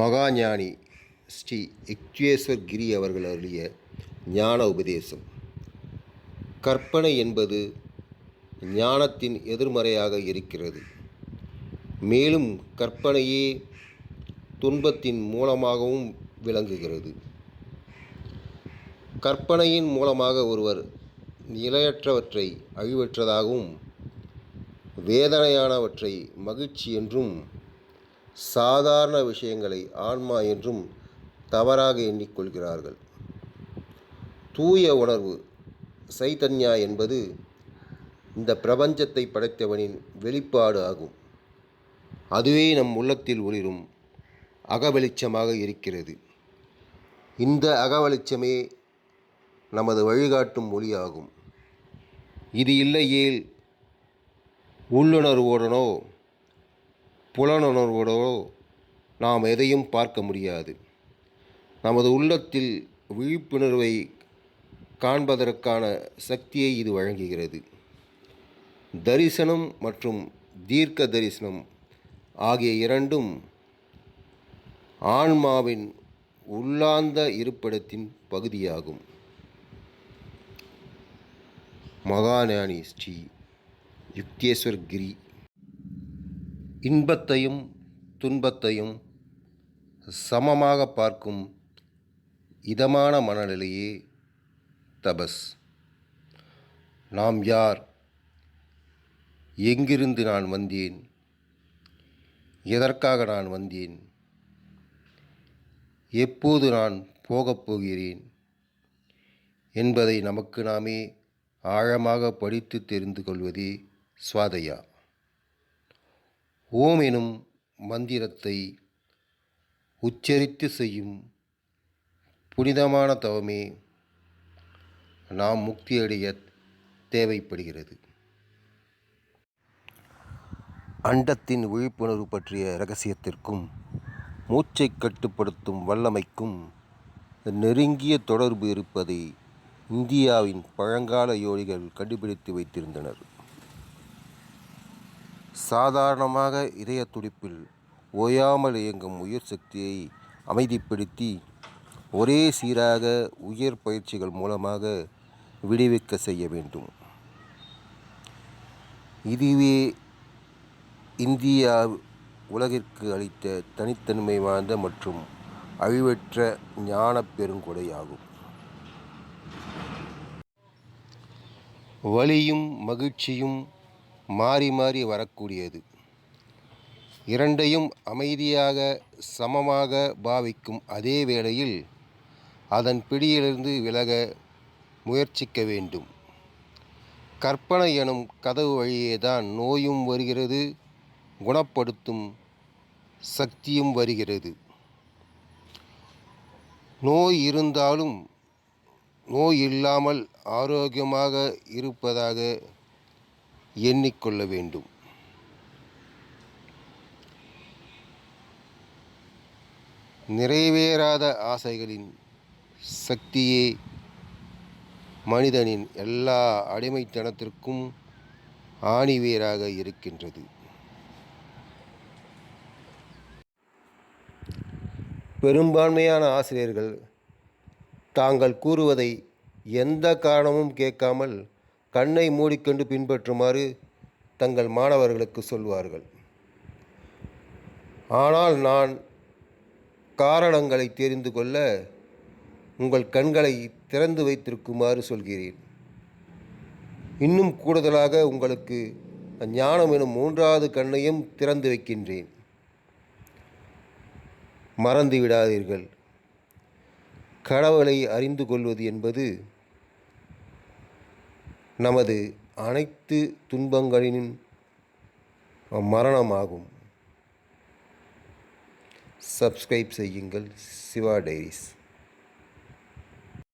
மகாஞானி ஸ்ரீ யுக்தேஸ்வர் கிரி அவர்கள் அருளிய ஞான உபதேசம். கற்பனை என்பது ஞானத்தின் எதிர்மறையாக இருக்கிறது. மேலும் கற்பனையே துன்பத்தின் மூலமாகவும் விளங்குகிறது. கற்பனையின் மூலமாக ஒருவர் நிலையற்றவற்றை அழிவற்றதாகவும் வேதனையானவற்றை மகிழ்ச்சி என்றும் சாதாரண விஷயங்களை ஆன்மா என்றும் தவறாக எண்ணிக்கொள்கிறார்கள். தூய உணர்வு சைதன்யா என்பது இந்த பிரபஞ்சத்தை படைத்தவனின் வெளிப்பாடு ஆகும். அதுவே நம் உள்ளத்தில் ஒளிரும் அகவெளிச்சமாக இருக்கிறது. இந்த அகவெளிச்சமே நமது வழிகாட்டும் மொழியாகும் இது இல்லையேல் உள்ளுணர்வோடனோ புலனுணர்வோடோ நாம் எதையும் பார்க்க முடியாது. நமது உள்ளத்தில் விழிப்புணர்வை காண்பதற்கான சக்தியை இது வழங்குகிறது. தரிசனம் மற்றும் தீர்க்க தரிசனம் ஆகிய இரண்டும் ஆன்மாவின் உள்ளார்ந்த இருப்பிடத்தின் பகுதியாகும். மகாஞானி ஸ்ரீ யுக்தேஸ்வர் கிரி இன்பத்தையும் துன்பத்தையும் சமமாக பார்க்கும் இதமான மனநிலையே தபஸ். நாம் யார்? எங்கிருந்து நான் வந்தேன்? எதற்காக நான் வந்தேன்? எப்போது நான் போகப் போகிறேன்? என்பதை நமக்கு நாமே ஆழமாக படித்து தெரிந்து கொள்வதே சுவாதையா. ஓம் எனும் மந்திரத்தை உச்சரித்து செய்யும் புனிதமான தவமே நாம் முக்தியடைய தேவைப்படுகிறது. அண்டத்தின் விழிப்புணர்வு பற்றிய ரகசியத்திற்கும் மூச்சை கட்டுப்படுத்தும் வல்லமைக்கும் நெருங்கிய தொடர்பு இருப்பதை இந்தியாவின் பழங்கால யோகிகள் கண்டுபிடித்து வைத்திருந்தனர். சாதாரணமாக இதய துடிப்பில் ஓயாமல் இயங்கும் உயிர் சக்தியை அமைதிப்படுத்தி ஒரே சீராக உயர் பயிற்சிகள் மூலமாக விடுவிக்க செய்ய வேண்டும். இதுவே இந்தியா உலகிற்கு அளித்த தனித்தன்மை வாய்ந்த மற்றும் அழிவற்ற ஞான பெருங்கொடையாகும். வலியும் மகிழ்ச்சியும் மாறி மாறி வரக்கூடியது. இரண்டையும் அமைதியாக சமமாக பாவிக்கும் அதே வேளையில் அதன் பிடியிலிருந்து விலக முயற்சிக்க வேண்டும். கற்பனை எனும் கதவு வழியே தான் நோயும் வருகிறது குணப்படுத்தும் சக்தியும் வருகிறது. நோய் இருந்தாலும் நோய் இல்லாமல் ஆரோக்கியமாக இருப்பதாக எண்ணிக்கொள்ள வேண்டும். நிறைவேறாத ஆசைகளின் சக்தியே மனிதனின் எல்லா அடிமைத்தனத்திற்கும் ஆணிவேராக இருக்கின்றது. பெரும்பான்மையான ஆசிரியர்கள் தாங்கள் கூறுவதை எந்த காரணமும் கேட்காமல் கண்ணை மூடிக்கொண்டு பின்பற்றுமாறு தங்கள் மாணவர்களுக்கு சொல்வார்கள். ஆனால் நான் காரணங்களை தெரிந்து கொள்ள உங்கள் கண்களை திறந்து வைத்திருக்குமாறு சொல்கிறேன். இன்னும் கூடுதலாக உங்களுக்கு ஞானம் எனும் மூன்றாவது கண்ணையும் திறந்து வைக்கின்றேன். மறந்து விடாதீர்கள் கடவுளை அறிந்து கொள்வது என்பது நமது அனைத்து துன்பங்களின் மரணமாகும். சப்ஸ்கிரைப் செய்யுங்கள். சிவா டைரிஸ்